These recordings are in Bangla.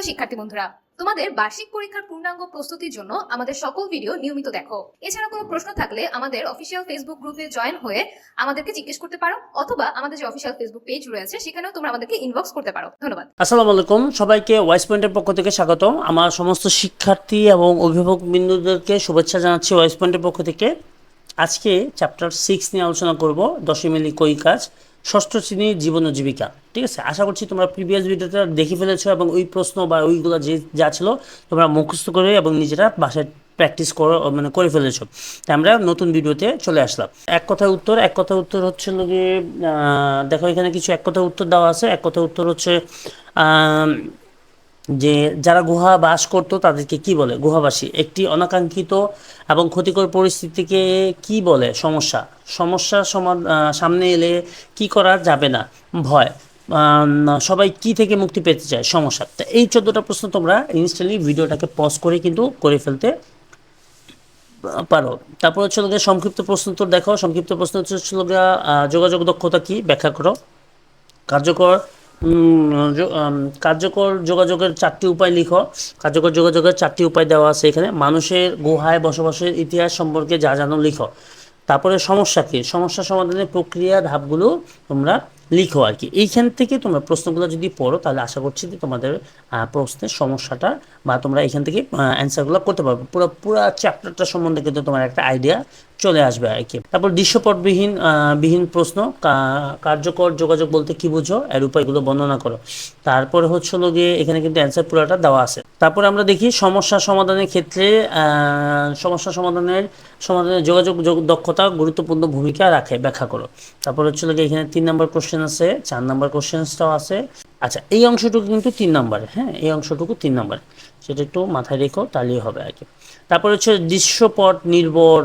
প্রিয় শিক্ষার্থী বন্ধুরা, তোমাদের বার্ষিক পরীক্ষার পূর্ণাঙ্গ প্রস্তুতির জন্য আমাদের সকল ভিডিও নিয়মিত দেখো। এছাড়া কোনো প্রশ্ন থাকলে আমাদের অফিসিয়াল ফেসবুক গ্রুপে জয়েন হয়ে আমাদেরকে জিজ্ঞেস করতে পারো, অথবা আমাদের যে অফিসিয়াল ফেসবুক পেজ রয়েছে, সেখানেও তোমরা আমাদেরকে ইনবক্স করতে পারো। ধন্যবাদ। আসসালামু আলাইকুম। সবাইকে ওয়াইস পয়েন্টের পক্ষ থেকে স্বাগত আমার সমস্ত শিক্ষার্থী এবং অভিভাবক বিন্দুদেরকে শুভেচ্ছা জানাচ্ছি ওয়াইস পয়েন্টের পক্ষ থেকে। আজকে চ্যাপ্টার সিক্স নিয়ে আলোচনা করব, দশমিলি কই কাজ। ষষ্ঠ শ্রেণির জীবন জীবিকা, ঠিক আছে? আশা করছি তোমরা প্রিভিয়াস ভিডিওটা দেখে ফেলেছো এবং ওই প্রশ্ন বা ওইগুলো যে যা ছিল তোমরা মুখস্থ করে এবং নিজেরা বাসায় প্র্যাকটিস করো মানে করে ফেলেছো। তাই আমরা নতুন ভিডিওতে চলে আসলাম। এক কথায় উত্তর, এক কথায় উত্তর হচ্ছে গিয়ে দেখো এখানে কিছু এক কথায় উত্তর দেওয়া আছে। এক কথায় উত্তর হচ্ছে যে যারা গুহা বাস করতো তাদেরকে কি বলে? গুহাবাসী। একটি অনাকাঙ্ক্ষিত এবং ক্ষতিকর পরিস্থিতিকে কি বলে? সমস্যা। সমাধান সামনে এলে কি করা যাবে না? ভয়। সবাই কি থেকে মুক্তি পেতে চায়? সমস্যা। তো এই চোদ্দোটা প্রশ্ন তোমরা ইনস্ট্যান্টলি ভিডিওটাকে পজ করে কিন্তু করে ফেলতে পারো। তারপর হচ্ছে লোকের সংক্ষিপ্ত প্রশ্ন উত্তর দেখো। সংক্ষিপ্ত প্রশ্ন হচ্ছে যোগাযোগ দক্ষতা কি? ব্যাখ্যা করো। কার্যকর কার্যকর যোগাযোগের চারটি উপায় লিখো। কার্যকর যোগাযোগের চারটি উপায় দেওয়া আছে এখানে। মানুষের গুহায় বসবাসের ইতিহাস সম্পর্কে যা জানো লিখো। তারপরে সমস্যা কি? সমস্যা সমাধানের প্রক্রিয়া ধাপগুলো তোমরা লিখো আর কি। এইখান থেকে তোমরা প্রশ্নগুলো যদি পড়ো, তাহলে আশা করছি যে তোমাদের প্রশ্নের সমস্যাটা বা তোমরা এখান থেকে অ্যান্সারগুলো করতে পারবে। পুরো পুরো চ্যাপ্টারটা সম্বন্ধে কিন্তু তোমার একটা আইডিয়া চলে আসবে আর কি। তারপর দৃশ্যপটবিহীন বিহীন প্রশ্ন কার্যকর যোগাযোগ বলতে কি বুঝো? এর উপায়গুলো বর্ণনা করো। তারপরে হচ্ছে গিয়ে এখানে কিন্তু অ্যান্সার পুরোটা দেওয়া আছে। তারপরে আমরা দেখি সমস্যা সমাধানের ক্ষেত্রে সমস্যা সমাধানের সমাধানের যোগাযোগ যোগ- দক্ষতা গুরুত্বপূর্ণ ভূমিকা রাখে, ব্যাখ্যা করো। তারপর হচ্ছে গিয়ে এখানে তিন নম্বর কোশ্চেন আছে, চার নম্বর কোশ্চেন্সটাও আছে। আচ্ছা এই অংশটুকু কিন্তু তিন নম্বরে হ্যাঁ? এই অংশটুকু তিন নম্বরে। সেটা একটু মাথায় রেখো, তাহলেই হবে আর কি। তারপর হচ্ছে দৃশ্যপট নির্ভর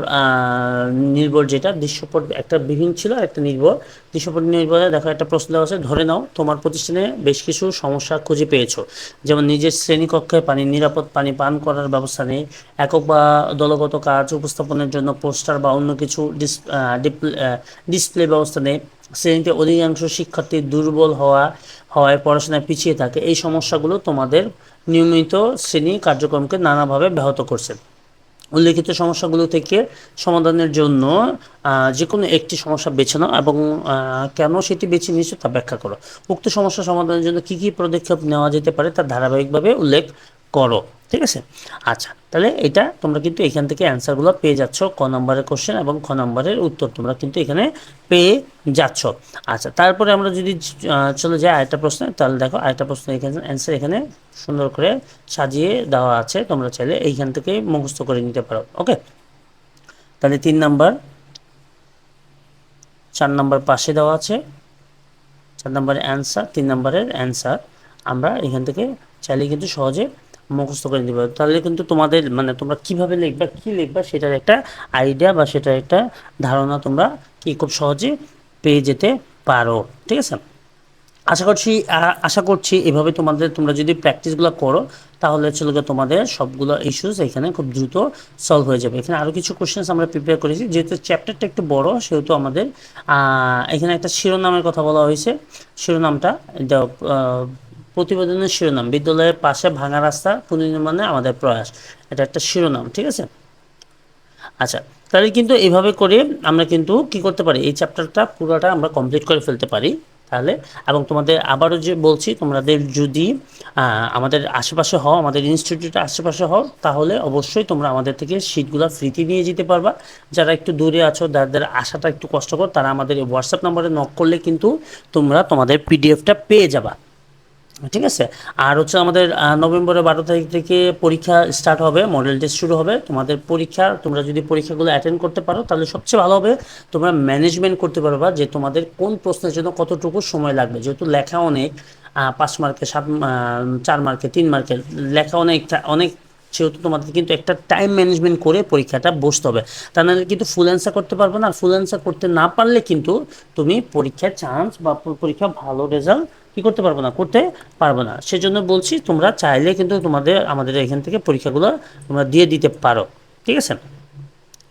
নির্ভর যেটা, দৃশ্যপট একটা বিহীন ছিল, একটা নির্ভর। দৃশ্যপট নির্ভরে দেখো একটা প্রশ্ন দেওয়া আছে, ধরে নাও তোমার প্রতিষ্ঠানে বেশ কিছু সমস্যা খুঁজে পেয়েছ। যেমন নিজের শ্রেণীকক্ষে পানি, নিরাপদ পানি পান করার ব্যবস্থা নেই, একক বা দলগত কাজ উপস্থাপনের জন্য পোস্টার বা অন্য কিছু ডিসপ্লে ব্যবস্থা নেই। শ্রেণীতে অধিকাংশ শিক্ষার্থী দুর্বল হওয়া, হওয়ায় পড়াশোনায় পিছিয়ে থাকে। এই সমস্যাগুলো তোমাদের নিয়মিত শ্রেণি কার্যক্রমকে নানাভাবে ব্যাহত করছে। উল্লেখিত সমস্যাগুলো থেকে সমাধানের জন্য যে কোনো একটি সমস্যা বেছে নাও এবং কেন সেটি বেছে নিয়েছো তা ব্যাখ্যা করো। উক্ত সমস্যা সমাধানের জন্য কী কী পদক্ষেপ নেওয়া যেতে পারে তা ধারাবাহিকভাবে উল্লেখ করো। ঠিক আছে? আচ্ছা তাহলে এটা তোমরা কিন্তু এখান থেকে অ্যান্সারগুলো পেয়ে যাচ্ছ, ক নম্বরের কোশ্চেন এবং খ নম্বরের উত্তর তোমরা কিন্তু এখানে পেয়ে যাচ্ছ। আচ্ছা তারপরে আমরা যদি চলে যাই আরেকটা প্রশ্ন, তাহলে দেখো আরেকটা প্রশ্ন এখানে অ্যান্সার এখানে সুন্দর করে সাজিয়ে দেওয়া আছে, তোমরা চাইলে এইখান থেকে মুখস্থ করে নিতে পারো ওকে তাহলে তিন নাম্বার, চার নাম্বার পাশে দেওয়া আছে, চার নম্বরের অ্যান্সার তিন নম্বরের অ্যান্সার আমরা এখান থেকে চাইলে কিন্তু সহজে মুখস্থ করে নিতে তাহলে কিন্তু তোমাদের মানে তোমরা কীভাবে লিখবা, কি লিখবা সেটার একটা আইডিয়া বা সেটার একটা ধারণা তোমরা কি খুব সহজে পেয়ে যেতে পারো, ঠিক আছে? আশা করছি আশা করছি এভাবে তোমাদের, তোমরা যদি প্র্যাকটিসগুলো করো, তাহলে গিয়ে তোমাদের সবগুলো ইস্যুস এখানে খুব দ্রুত সলভ হয়ে যাবে। এখানে আরও কিছু কোশ্চেন্স আমরা প্রিপেয়ার করেছি। যেহেতু চ্যাপ্টারটা একটু বড়, সেহেতু আমাদের এখানে একটা শিরোনামের কথা বলা হয়েছে। শিরোনামটা প্রতিবেদনের শিরোনাম। বিদ্যালয়ের পাশে ভাঙা রাস্তা পুনর্নির্মাণে আমাদের প্রয়াস। এটা একটা শিরোনাম, ঠিক আছে? আচ্ছা তাহলে কিন্তু এইভাবে করে আমরা কিন্তু কি করতে পারি? এই চ্যাপ্টারটা পুরোটা আমরা কমপ্লিট করে ফেলতে পারি, তাহলে। এবং তোমাদের আবারও যে বলছি, তোমাদের যদি আমাদের আশেপাশে হও, আমাদের ইনস্টিটিউটের আশেপাশে হও, তাহলে অবশ্যই তোমরা আমাদের থেকে সিটগুলো ফ্রিতে নিয়ে যেতে পারবা। যারা একটু দূরে আছো, যাদের আসাটা একটু কষ্টকর তারা আমাদের এই হোয়াটসঅ্যাপ নম্বরে নক করলে কিন্তু তোমরা তোমাদের পিডিএফটা পেয়ে যাবা। ঠিক আছে? আর হচ্ছে আমাদের নভেম্বরের বারো তারিখ থেকে পরীক্ষা স্টার্ট হবে মডেল টেস্ট শুরু হবে। তোমাদের পরীক্ষা, তোমরা যদি পরীক্ষাগুলো অ্যাটেন্ড করতে পারো, তাহলে সবচেয়ে ভালো হবে তোমরা ম্যানেজমেন্ট করতে পারবা যে তোমাদের কোন প্রশ্নের জন্য কতটুকু সময় লাগবে। যেহেতু লেখা অনেক পাঁচ মার্কে সাত চার মার্কে তিন মার্কে লেখা অনেক অনেক, সেহেতু তোমাদের কিন্তু একটা টাইম ম্যানেজমেন্ট করে পরীক্ষাটা বসতে হবে। তা নাহলে কিন্তু ফুল অ্যান্সার করতে পারবে না। আর ফুল অ্যান্সার করতে না পারলে কিন্তু তুমি পরীক্ষার চান্স বা পরীক্ষা ভালো রেজাল্ট কি করতে পারব না, করতে পারব না। সেজন্য বলছি তোমরা চাইলে কিন্তু তোমাদের, আমাদের এখান থেকে পরীক্ষাগুলো তোমরা দিয়ে দিতে পারো। ঠিক আছে?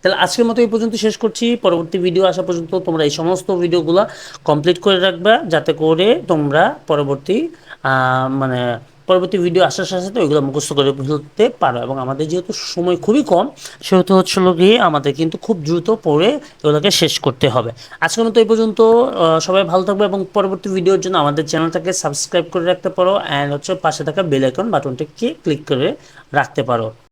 তাহলে আজকের মতো এই পর্যন্ত শেষ করছি। পরবর্তী ভিডিও আসা পর্যন্ত তোমরা এই সমস্ত ভিডিওগুলো কমপ্লিট করে রাখবা, যাতে করে তোমরা পরবর্তী মানে পরবর্তী ভিডিও আসার সাথে সাথে ওইগুলো মুখস্থ করে ফেলতে পারো। এবং আমাদের যেহেতু সময় খুবই কম, সেহেতু হচ্ছিল গিয়ে আমাদের কিন্তু খুব দ্রুত পড়ে এগুলোকে শেষ করতে হবে। আজকের মতো এই পর্যন্ত সবাই ভালো থাকবে এবং পরবর্তী ভিডিওর জন্য আমাদের চ্যানেলটাকে সাবস্ক্রাইব করে রাখতে পারো। অ্যান্ড হচ্ছে পাশে থাকা বেল আইকন বাটনটিকে ক্লিক করে রাখতে পারো।